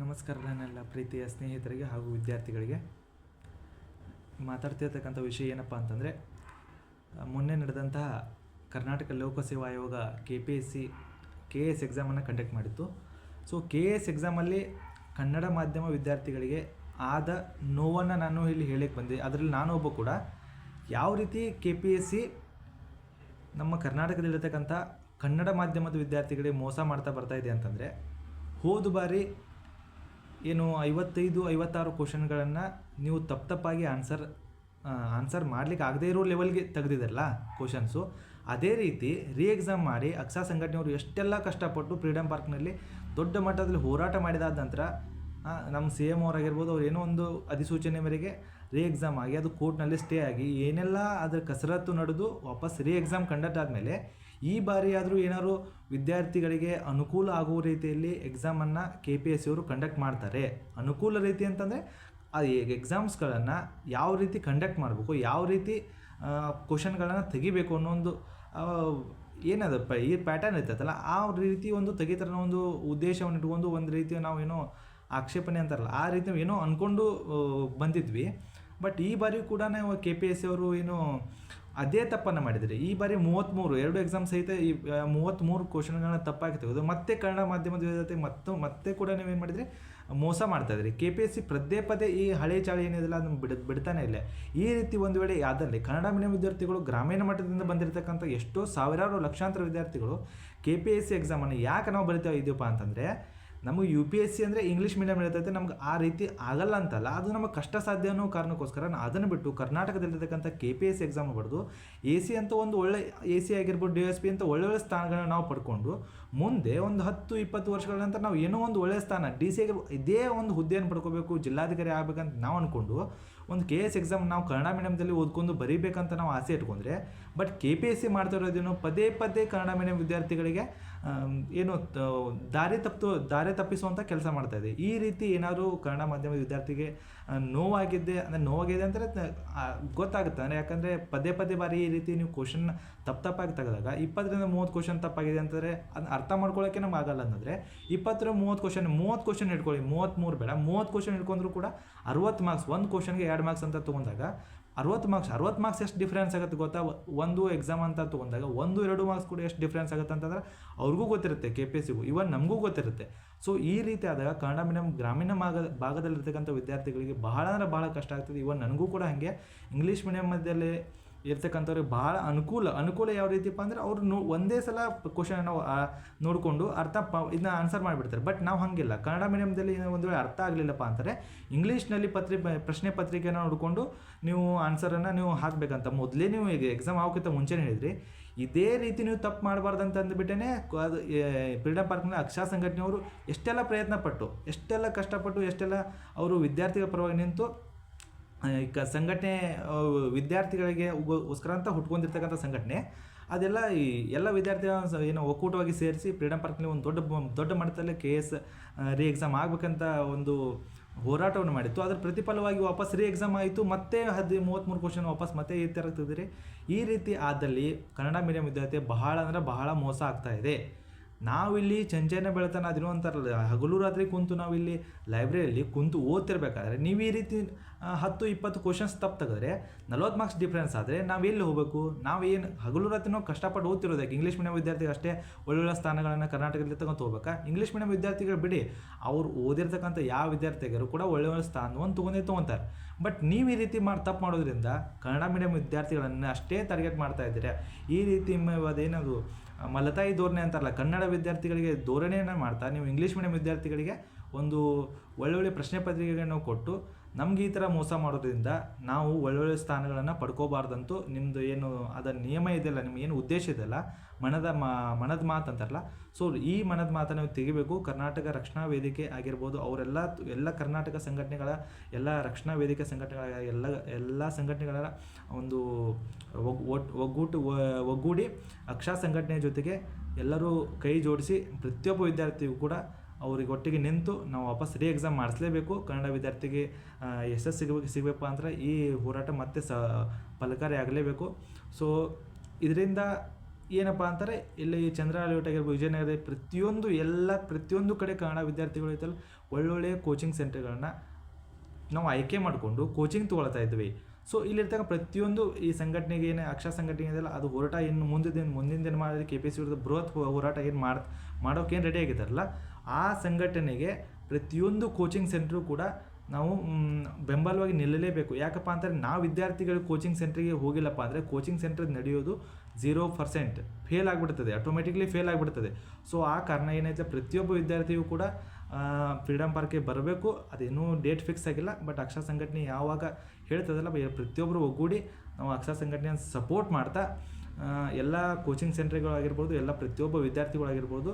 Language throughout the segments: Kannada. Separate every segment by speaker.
Speaker 1: ನಮಸ್ಕಾರ ನನ್ನೆಲ್ಲ ಪ್ರೀತಿಯ ಸ್ನೇಹಿತರಿಗೆ ಹಾಗೂ ವಿದ್ಯಾರ್ಥಿಗಳಿಗೆ. ಮಾತಾಡ್ತಿರ್ತಕ್ಕಂಥ ವಿಷಯ ಏನಪ್ಪ ಅಂತಂದರೆ, ಮೊನ್ನೆ ನಡೆದಂತಹ ಕರ್ನಾಟಕ ಲೋಕಸೇವಾ ಆಯೋಗ K P S C K S ಎಕ್ಸಾಮನ್ನು conduct ಮಾಡಿತ್ತು. ಸೊ ಕೆ ಎಸ್ ಎಕ್ಸಾಮಲ್ಲಿ ಕನ್ನಡ ಮಾಧ್ಯಮ ವಿದ್ಯಾರ್ಥಿಗಳಿಗೆ ಆದ ನೋವನ್ನು ನಾನು ಇಲ್ಲಿ ಹೇಳಕ್ಕೆ ಬಂದೆ. ಅದರಲ್ಲಿ ನಾನು ಒಬ್ಬ ಕೂಡ ಯಾವ ರೀತಿ ಕೆ ಪಿ ಎಸ್ ಸಿ ನಮ್ಮ ಕರ್ನಾಟಕದಲ್ಲಿರ್ತಕ್ಕಂಥ ಕನ್ನಡ ಮಾಧ್ಯಮದ ವಿದ್ಯಾರ್ಥಿಗಳಿಗೆ ಮೋಸ ಮಾಡ್ತಾ ಬರ್ತಾ ಇದೆ ಅಂತಂದರೆ, ಹೋದ ಬಾರಿ ಏನು ಐವತ್ತೈದು, ಐವತ್ತಾರು ಕ್ವಶನ್ಗಳನ್ನು ನೀವು ತಪ್ಪು ತಪ್ಪಾಗಿ ಆನ್ಸರ್ ಆನ್ಸರ್ ಮಾಡ್ಲಿಕ್ಕೆ ಆಗದೇ ಇರೋ ಲೆವೆಲ್ಗೆ ತೆಗೆದಿದ್ರಲ್ಲ ಕ್ವಶನ್ಸು ಅದೇ ರೀತಿ ರೀ ಎಕ್ಸಾಮ್ ಮಾಡಿ ಅಕ್ಸಾ ಸಂಘಟನೆಯವರು ಎಷ್ಟೆಲ್ಲ ಕಷ್ಟಪಟ್ಟು ಫ್ರೀಡಮ್ ಪಾರ್ಕ್ನಲ್ಲಿ ದೊಡ್ಡ ಮಟ್ಟದಲ್ಲಿ ಹೋರಾಟ ಮಾಡಿದಾದ ನಂತರ ನಮ್ಮ ಸಿ ಎಂ ಅವರಾಗಿರ್ಬೋದು ಅವ್ರು ಏನೋ ಒಂದು ಅಧಿಸೂಚನೆ ಮೇರೆಗೆ ರೀ ಎಕ್ಸಾಮ್ ಆಗಿ ಅದು ಕೋರ್ಟ್ನಲ್ಲಿ ಸ್ಟೇ ಆಗಿ ಏನೆಲ್ಲ ಅದರ ಕಸರತ್ತು ನಡೆದು ವಾಪಸ್ ರೀ ಎಕ್ಸಾಮ್ ಕಂಡಕ್ಟ್ ಆದಮೇಲೆ ಈ ಬಾರಿಯಾದರೂ ಏನಾದರೂ ವಿದ್ಯಾರ್ಥಿಗಳಿಗೆ ಅನುಕೂಲ ಆಗುವ ರೀತಿಯಲ್ಲಿ ಎಕ್ಸಾಮನ್ನು ಕೆ ಪಿ ಎಸ್ ಸಿ ಅವರು ಕಂಡಕ್ಟ್ ಮಾಡ್ತಾರೆ. ಅನುಕೂಲ ರೀತಿ ಅಂತಂದರೆ, ಆ ಎಕ್ಸಾಮ್ಸ್ಗಳನ್ನು ಯಾವ ರೀತಿ ಕಂಡಕ್ಟ್ ಮಾಡಬೇಕು, ಯಾವ ರೀತಿ ಕ್ವಶನ್ಗಳನ್ನು ತೆಗಿಬೇಕು ಅನ್ನೋ ಒಂದು ಏನದ ಪ ಈ ಪ್ಯಾಟರ್ನ್ ಇರ್ತೈತಲ್ಲ, ಆ ರೀತಿ ಒಂದು ತೆಗಿತರ ಒಂದು ಉದ್ದೇಶವನ್ನು ಇಟ್ಕೊಂಡು ಒಂದು ರೀತಿ ನಾವೇನೋ ಆಕ್ಷೇಪಣೆ ಅಂತಾರಲ್ಲ, ಆ ರೀತಿ ಏನೋ ಅಂದ್ಕೊಂಡು ಬಂದಿದ್ವಿ. ಬಟ್ ಈ ಬಾರಿ ಕೂಡ ಕೆ ಪಿ ಎಸ್ ಸಿ ಅವರು ಏನು ಅದೇ ತಪ್ಪನ್ನು ಮಾಡಿದರೆ. ಈ ಬಾರಿ ಮೂವತ್ತ್ಮೂರು ಎರಡು ಎಕ್ಸಾಮ್ ಸಹಿತ ಈ ಮೂವತ್ತ್ಮೂರು ಕ್ವಶನ್ಗಳನ್ನ ತಪ್ಪಾಗಿ ತೆಗೆದು ಮತ್ತೆ ಕನ್ನಡ ಮಾಧ್ಯಮದ ಜೊತೆ ಮತ್ತು, ಮತ್ತೆ ಕೂಡ ನೀವೇನು ಮಾಡಿದ್ರಿ? ಮೋಸ ಮಾಡ್ತಾ ಇದ್ರಿ. ಕೆ ಪಿ ಎಸ್ ಸಿ ಪದೇ ಪದೇ ಈ ಹಳೆ ಚಾಳಿ ಏನಿದೆಲ್ಲ ಅದನ್ನು ಬಿಡ, ಬಿಡ್ತಾನೆ ಇಲ್ಲ. ಈ ರೀತಿ ಒಂದು ವೇಳೆ ಯಾದಲ್ಲಿ ಕನ್ನಡ ಮೀಡಿಯಂ ವಿದ್ಯಾರ್ಥಿಗಳು ಗ್ರಾಮೀಣ ಮಟ್ಟದಿಂದ ಬಂದಿರತಕ್ಕಂಥ ಎಷ್ಟೋ ಸಾವಿರಾರು ಲಕ್ಷಾಂತರ ವಿದ್ಯಾರ್ಥಿಗಳು ಕೆ ಪಿ ಎಸ್ ಸಿ ಎಕ್ಸಾಮನ್ನು ಯಾಕೆ ನಾವು ಬರಿತಾ ಇದ್ದೀವಪ್ಪ ಅಂತಂದರೆ ನಮಗೆ ಯು ಪಿ ಎಸ್ ಸಿ ಅಂದರೆ ಇಂಗ್ಲೀಷ್ ಮೀಡಿಯಮ್ ಇರ್ತೈತೆ, ನಮ್ಗೆ ಆ ರೀತಿ ಆಗಲ್ಲ ಅಂತಲ್ಲ. ಅದು ನಮಗೆ ಕಷ್ಟ ಸಾಧ್ಯ ಅನ್ನೋ ಕಾರಣಕ್ಕೋಸ್ಕರ ನಾನು ಅದನ್ನು ಬಿಟ್ಟು ಕರ್ನಾಟಕದಲ್ಲಿರ್ತಕ್ಕಂಥ ಕೆ ಪಿ ಎಸ್ ಎಕ್ಸಾಮ್ ಬರೆದು ಎ ಸಿ ಅಂತ ಒಂದು ಒಳ್ಳೆ ಎ ಸಿ ಆಗಿರ್ಬೋದು ಡಿ ಎಸ್ ಪಿ ಅಂತ ಒಳ್ಳೊಳ್ಳೆ ಸ್ಥಾನಗಳನ್ನ ನಾವು ಪಡ್ಕೊಂಡು, ಮುಂದೆ ಒಂದು ಹತ್ತು, ಇಪ್ಪತ್ತು ವರ್ಷಗಳ ನಂತರ ನಾವು ಏನೋ ಒಂದು ಒಳ್ಳೆಯ ಸ್ಥಾನ ಡಿ ಸಿ ಇದೇ ಒಂದು ಹುದ್ದೆಯನ್ನು ಪಡ್ಕೋಬೇಕು, ಜಿಲ್ಲಾಧಿಕಾರಿ ಆಗಬೇಕಂತ ನಾವು ಅಂದ್ಕೊಂಡು ಒಂದು ಕೆ ಎಸ್ ಎಕ್ಸಾಮ್ ನಾವು ಕನ್ನಡ ಮೀಡಿಯಮ್ದಲ್ಲಿ ಓದ್ಕೊಂಡು ಬರೀಬೇಕಂತ ನಾವು ಆಸೆ ಇಟ್ಕೊಂಡ್ರೆ but K P S C ಮಾಡ್ತಾ ಇರೋದೇನು ಪದೇ ಪದೇ ಕನ್ನಡ ಮೀಡಿಯಂ ವಿದ್ಯಾರ್ಥಿಗಳಿಗೆ ಏನು ದಾರಿ ತಪ್ಪು ದಾರಿ ತಪ್ಪಿಸುವಂಥ ಕೆಲಸ ಮಾಡ್ತಾ ಇದೆ. ಈ ರೀತಿ ಏನಾದರೂ ಕನ್ನಡ ಮಾಧ್ಯಮದ ವಿದ್ಯಾರ್ಥಿಗೆ ನೋವಾಗಿದ್ದೆ ಅಂದರೆ ನೋವಾಗಿದೆ ಅಂದರೆ ಗೊತ್ತಾಗುತ್ತೆ. ಅಂದರೆ ಯಾಕಂದರೆ ಪದೇ ಪದೇ ಬಾರಿ ಈ ರೀತಿ ನೀವು ಕ್ವಶನ್ ತಪ್ಪು ತಪ್ಪಾಗಿ ತೆಗೆದಾಗ, ಇಪ್ಪತ್ತರಿಂದ ಮೂವತ್ತು ಕ್ವಶನ್ ತಪ್ಪಾಗಿದೆ ಅಂತಂದರೆ ಅದನ್ನ ಅರ್ಥ ಮಾಡ್ಕೊಳ್ಳೋಕೆ ನಮ್ಗೆ ಆಗಲ್ಲ ಅಂತಂದರೆ ಇಪ್ಪತ್ತರ ಮೂವತ್ತು ಕ್ವಶನ್ ಮೂವತ್ತು ಕ್ವಶನ್ ಇಟ್ಕೊಳ್ಳಿ ಮೂವತ್ತ್ಮೂರು ಬೇಡ. ಮೂವತ್ತು ಕ್ವಶನ್ ಇಟ್ಕೊಂಡ್ರು ಕೂಡ ಅರವತ್ತು ಮಾರ್ಕ್ಸ್ ಒಂದು ಕ್ವಶನ್ಗೆ ಎರಡು ಮಾರ್ಕ್ಸ್ ಅಂತ ತೊಗೊಂಡಾಗ ಅರವತ್ತು ಮಾರ್ಕ್ಸ್ ಅರವತ್ತು ಮಾರ್ಕ್ಸ್ ಎಷ್ಟು ಡಿಫ್ರೆನ್ಸ್ ಆಗುತ್ತೆ ಗೊತ್ತಾ? ಒಂದು ಎಕ್ಸಾಮ್ ಅಂತ ತೊಗೊಂಡಾಗ ಒಂದು, ಎರಡು ಮಾರ್ಕ್ಸ್ ಕೂಡ ಎಷ್ಟು ಡಿಫ್ರೆನ್ಸ್ ಆಗುತ್ತೆ ಅಂತಂದ್ರೆ ಅವ್ರಿಗೂ ಗೊತ್ತಿರುತ್ತೆ ಕೆ ಪಿ ಎಸ್ ಸಿಗೂ ಇವನ್ ನಮಗೂ ಗೊತ್ತಿರುತ್ತೆ. ಸೊ ಈ ರೀತಿ ಆದಾಗ ಕನ್ನಡ ಮೀಡಿಯಂ ಗ್ರಾಮೀಣ ಭಾಗ ಭಾಗದಲ್ಲಿರ್ತಕ್ಕಂಥ ವಿದ್ಯಾರ್ಥಿಗಳಿಗೆ ಬಹಳ ಅಂದರೆ ಬಹಳ ಕಷ್ಟ ಆಗ್ತದೆ. ಇವನ್ ನನಗೂ ಕೂಡ ಹಾಗೆ. ಇಂಗ್ಲೀಷ್ ಮೀಡಿಯಮ್ ಮಧ್ಯದಲ್ಲಿ ಇರ್ತಕ್ಕಂಥವ್ರಿಗೆ ಭಾಳ ಅನುಕೂಲ. ಅನುಕೂಲ ಯಾವ ರೀತಿಪ್ಪ ಅಂದ್ರೆ ಅವರು ನೋ, ಒಂದೇ ಸಲ ಕ್ವಶನ್ ನಾವು ನೋಡಿಕೊಂಡು ಅರ್ಥ ಪ ಇದನ್ನ ಆನ್ಸರ್ ಮಾಡಿಬಿಡ್ತಾರೆ. ಬಟ್ ನಾವು ಹಾಗಿಲ್ಲ. ಕನ್ನಡ ಮೀಡಿಯಮ್ದಲ್ಲಿ ಒಂದು ವೇಳೆ ಅರ್ಥ ಆಗಲಿಲ್ಲಪ್ಪ ಅಂತಾರೆ ಇಂಗ್ಲೀಷ್ನಲ್ಲಿ ಪತ್ರಿ ಪ್ರಶ್ನೆ ಪತ್ರಿಕೆನ ನೋಡಿಕೊಂಡು ನೀವು ಆನ್ಸರನ್ನು ನೀವು ಹಾಕಬೇಕಂತ. ಮೊದಲೇ ನೀವು ಈಗ ಎಕ್ಸಾಮ್ ಆಗೋಕ್ಕಿಂತ ಮುಂಚೆನೇ ಹೇಳಿದ್ರಿ. ಇದೇ ರೀತಿ ನೀವು ತಪ್ಪು ಮಾಡಬಾರ್ದು ಅಂತ ಅಂದ್ಬಿಟ್ಟೇ ಅದು ಫ್ರೀಡಮ್ ಪಾರ್ಕ್ನ ಅಕ್ಷಾ ಸಂಘಟನೆಯವರು ಎಷ್ಟೆಲ್ಲ ಪ್ರಯತ್ನ ಪಟ್ಟು ಎಷ್ಟೆಲ್ಲ ಕಷ್ಟಪಟ್ಟು, ಎಷ್ಟೆಲ್ಲ ಅವರು ವಿದ್ಯಾರ್ಥಿಗಳ ಪರವಾಗಿ ನಿಂತು ಆ, ಈ ಕ ಸಂಘಟನೆ ವಿದ್ಯಾರ್ಥಿಗಳಿಗೆ ಉಗೋಸ್ಕರ ಗೋಸ್ಕರ ಅಂತ ಹುಟ್ಕೊಂಡಿರ್ತಕ್ಕಂಥ ಸಂಘಟನೆ ಅದೆಲ್ಲ ಈ ಎಲ್ಲ ವಿದ್ಯಾರ್ಥಿಗಳ ಏನು ಒಕ್ಕೂಟವಾಗಿ ಸೇರಿಸಿ ಫ್ರೀಡಮ್ ಪಾರ್ಕ್ನಲ್ಲಿ ಒಂದು ದೊಡ್ಡ ದೊಡ್ಡ ಮಟ್ಟದಲ್ಲಿ ಕೆ ಎಸ್ ರೀ ಎಕ್ಸಾಮ್ ಆಗಬೇಕಂತ ಒಂದು ಹೋರಾಟವನ್ನು ಮಾಡಿತ್ತು. ಅದರ ಪ್ರತಿಫಲವಾಗಿ ವಾಪಸ್ ರೀ ಎಕ್ಸಾಮ್ ಆಯಿತು. ಮತ್ತೆ ಹದಿ ಮೂವತ್ತ್ಮೂರು ಕ್ವಶನ್ ವಾಪಸ್ ಮತ್ತೆ ಈ ಥರ ಈ ರೀತಿ ಆದಲ್ಲಿ ಕನ್ನಡ ಮೀಡಿಯಂ ವಿದ್ಯಾರ್ಥಿ ಬಹಳ ಅಂದರೆ ಬಹಳ ಮೋಸ ಆಗ್ತಾ ಇದೆ. ನಾವಿಲ್ಲಿ ಚಂಚನ ಬೆಳತನ ಅದಿರೋ ಅಂತಾರಲ್ಲ ಹಗಲು ರಾತ್ರಿ ಕುಂತು ನಾವಿಲ್ಲಿ ಲೈಬ್ರರಿಯಲ್ಲಿ ಕುಂತು ಓದ್ತಿರ್ಬೇಕಾದ್ರೆ ನೀವು ಈ ರೀತಿ ಹತ್ತು, ಇಪ್ಪತ್ತು ಕ್ವಶನ್ಸ್ ತಪ್ಪು ತೆಗೆದ್ರೆ ನಲ್ವತ್ತು ಮಾರ್ಕ್ಸ್ ಡಿಫ್ರೆನ್ಸ್ ಆದರೆ ನಾವು ಎಲ್ಲಿ ಹೋಗಬೇಕು? ನಾವು ಏನು ಹಗಲು ರಾತ್ರಿ ನಾವು ಕಷ್ಟಪಟ್ಟು ಓದ್ತಿರೋದಕ್ಕೆ ಇಂಗ್ಲೀಷ್ ಮೀಡಿಯಂ ವಿದ್ಯಾರ್ಥಿಗಳು ಅಷ್ಟೇ ಒಳ್ಳೊಳ್ಳೆ ಸ್ಥಾನಗಳನ್ನು ಕರ್ನಾಟಕದಲ್ಲಿ ತಗೊಂಡು ಹೋಗ್ಬೇಕಾ? ಇಂಗ್ಲೀಷ್ ಮೀಡಿಯಂ ವಿದ್ಯಾರ್ಥಿಗಳು ಬಿಡಿ, ಅವ್ರು ಓದಿರ್ತಕ್ಕಂಥ ಯಾವ ವಿದ್ಯಾರ್ಥಿಗರು ಕೂಡ ಒಳ್ಳೆ ಒಳ್ಳೆ ಸ್ಥಾನವನ್ನು ತೊಗೊಂಡೇ ತೊಗೊತಾರೆ. ಬಟ್ ನೀವು ಈ ರೀತಿ ಮಾಡಿ, ತಪ್ಪು ಮಾಡೋದ್ರಿಂದ ಕನ್ನಡ ಮೀಡಿಯಂ ವಿದ್ಯಾರ್ಥಿಗಳನ್ನು ಅಷ್ಟೇ ಟಾರ್ಗೆಟ್ ಮಾಡ್ತಾ ಇದ್ದೀರಾ? ಈ ರೀತಿ ಅದೇನದು ಮಲತಾಯಿ ಧೋರಣೆ ಅಂತಾರಲ್ಲ, ಕನ್ನಡ ವಿದ್ಯಾರ್ಥಿಗಳಿಗೆ ಧೋರಣೆಯನ್ನು ಮಾಡ್ತಾ, ನೀವು ಇಂಗ್ಲೀಷ್ ಮೀಡಿಯಂ ವಿದ್ಯಾರ್ಥಿಗಳಿಗೆ ಒಂದು ಒಳ್ಳೊಳ್ಳೆ ಪ್ರಶ್ನೆ ಪತ್ರಿಕೆಗಳನ್ನು ಕೊಟ್ಟು ನಮ್ಗೆ ಈ ಥರ ಮೋಸ ಮಾಡೋದ್ರಿಂದ ನಾವು ಒಳ್ಳೊಳ್ಳೆ ಸ್ಥಾನಗಳನ್ನು ಪಡ್ಕೋಬಾರ್ದಂತೂ ನಿಮ್ಮದು ಏನು ಅದರ ನಿಯಮ ಇದೆಯಲ್ಲ ನಿಮ್ಮ ಏನು ಉದ್ದೇಶ ಇದೆಯಲ್ಲ, ಮನದ ಮಾ, ಮನದ ಮಾತು ಅಂತಾರಲ್ಲ ಸೊ ಈ ಮನದ ಮಾತನ್ನು ನೀವು ತೆಗಿಬೇಕು. ಕರ್ನಾಟಕ ರಕ್ಷಣಾ ವೇದಿಕೆ ಆಗಿರ್ಬೋದು, ಅವರೆಲ್ಲ ಎಲ್ಲ ಕರ್ನಾಟಕ ಸಂಘಟನೆಗಳ, ಎಲ್ಲ ರಕ್ಷಣಾ ವೇದಿಕೆ ಸಂಘಟನೆಗಳ, ಎಲ್ಲ ಎಲ್ಲ ಸಂಘಟನೆಗಳ ಒಂದು ಒಗ್ಗೂಟು ಒಗ್ಗೂಡಿ ಅಕ್ಷಾ ಸಂಘಟನೆ ಜೊತೆಗೆ ಎಲ್ಲರೂ ಕೈ ಜೋಡಿಸಿ ಪ್ರತಿಯೊಬ್ಬ ವಿದ್ಯಾರ್ಥಿಗೂ ಕೂಡ ಅವ್ರಿಗೆ ಒಟ್ಟಿಗೆ ನಿಂತು ನಾವು ವಾಪಸ್ ರೀ ಎಕ್ಸಾಮ್ ಮಾಡಿಸ್ಲೇಬೇಕು. ಕನ್ನಡ ವಿದ್ಯಾರ್ಥಿಗೆ ಯಶಸ್ಸು ಸಿಗಬೇಕು ಸಿಗಬೇಕು ಅಂದ್ರೆ ಈ ಹೋರಾಟ ಮತ್ತೆ ಸ, ಫಲಕಾರಿ ಆಗಲೇಬೇಕು. ಸೊ ಇದರಿಂದ ಏನಪ್ಪ ಅಂತಾರೆ, ಇಲ್ಲಿ ಚಂದ್ರ ಆಗಿರ್ಬೋದು ವಿಜಯನಗರ ಪ್ರತಿಯೊಂದು ಎಲ್ಲ, ಪ್ರತಿಯೊಂದು ಕಡೆ ಕನ್ನಡ ವಿದ್ಯಾರ್ಥಿಗಳು ಐತಲ್ಲ ಒಳ್ಳೊಳ್ಳೆಯ ಕೋಚಿಂಗ್ ಸೆಂಟರ್ಗಳನ್ನ ನಾವು ಆಯ್ಕೆ ಮಾಡಿಕೊಂಡು ಕೋಚಿಂಗ್ ತೊಗೊಳ್ತಾ ಇದ್ವಿ. ಸೊ ಇಲ್ಲಿರ್ತಕ್ಕ ಪ್ರತಿಯೊಂದು ಈ ಸಂಘಟನೆಗೆ ಏನು, ಅಕ್ಷರ ಸಂಘಟನೆ ಇದೆಯಲ್ಲ, ಅದು ಹೋರಾಟ ಇನ್ನು ಮುಂದಿನ ದಿನ ಮುಂದಿನ ದಿನ ಮಾಡಿದ್ರೆ ಕೆ ಪಿ ಸಿ ವಿರುದ್ಧ ಬೃಹತ್ ಹೋರಾಟ ಏನು ಮಾಡ್, ಮಾಡೋಕೆ ಏನು ರೆಡಿ ಆಗಿದ್ದಾರಲ್ಲ ಆ ಸಂಘಟನೆಗೆ ಪ್ರತಿಯೊಂದು ಕೋಚಿಂಗ್ ಸೆಂಟ್ರು ಕೂಡ ನಾವು ಬೆಂಬಲವಾಗಿ ನಿಲ್ಲಲೇಬೇಕು. ಯಾಕಪ್ಪ ಅಂತಂದರೆ ನಾವು ವಿದ್ಯಾರ್ಥಿಗಳು ಕೋಚಿಂಗ್ ಸೆಂಟ್ರಿಗೆ ಹೋಗಿಲ್ಲಪ್ಪ ಅಂದರೆ ಕೋಚಿಂಗ್ ಸೆಂಟರ್ ನಡೆಯೋದು ಝೀರೋ ಪರ್ಸೆಂಟ್ ಫೇಲ್ ಆಗಿಬಿಡ್ತದೆ ಆಟೋಮೆಟಿಕ್ಲಿ ಫೇಲ್ ಆಗಿಬಿಡ್ತದೆ. ಸೊ ಆ ಕಾರಣ ಏನೈತೆ, ಪ್ರತಿಯೊಬ್ಬ ವಿದ್ಯಾರ್ಥಿಯು ಕೂಡ ಫ್ರೀಡಮ್ ಪಾರ್ಕ್ಗೆ ಬರಬೇಕು. ಅದೇನೂ ಡೇಟ್ ಫಿಕ್ಸ್ ಆಗಿಲ್ಲ ಬಟ್ ಅಕ್ಷರ ಸಂಘಟನೆ ಯಾವಾಗ ಹೇಳ್ತದಲ್ಲ, ಪ್ರತಿಯೊಬ್ಬರು ಒಗ್ಗೂಡಿ ನಾವು ಅಕ್ಷರ ಸಂಘಟನೆಯನ್ನು ಸಪೋರ್ಟ್ ಮಾಡ್ತಾ ಎಲ್ಲ ಕೋಚಿಂಗ್ ಸೆಂಟ್ರ್ಗಳಾಗಿರ್ಬೋದು ಎಲ್ಲ ಪ್ರತಿಯೊಬ್ಬ ವಿದ್ಯಾರ್ಥಿಗಳಾಗಿರ್ಬೋದು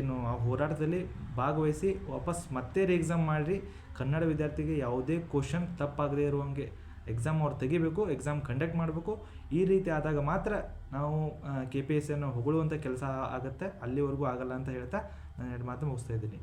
Speaker 1: ಏನು, ಆ ಹೋರಾಟದಲ್ಲಿ ಭಾಗವಹಿಸಿ ವಾಪಸ್ ಮತ್ತೆ ರೀ ಎಕ್ಸಾಮ್ ಮಾಡಿರಿ. ಕನ್ನಡ ವಿದ್ಯಾರ್ಥಿಗೆ ಯಾವುದೇ ಕ್ವಶನ್ ತಪ್ಪಾಗದೇ ಇರುವಂಗೆ ಎಕ್ಸಾಮ್ ಅವ್ರು ತೆಗಿಬೇಕು ಎಕ್ಸಾಮ್ ಕಂಡಕ್ಟ್ ಮಾಡಬೇಕು. ಈ ರೀತಿ ಆದಾಗ ಮಾತ್ರ ನಾವು ಕೆ ಪಿ ಎಸ್ ಸಿಯನ್ನು ಹೊಗಳುವಂಥ ಕೆಲಸ ಆಗುತ್ತೆ. ಅಲ್ಲಿವರೆಗೂ ಆಗಲ್ಲ ಅಂತ ಹೇಳ್ತಾ ನಾನು ಎರಡು ಮಾತು ಮುಗಿಸ್ತಾ ಇದ್ದೀನಿ.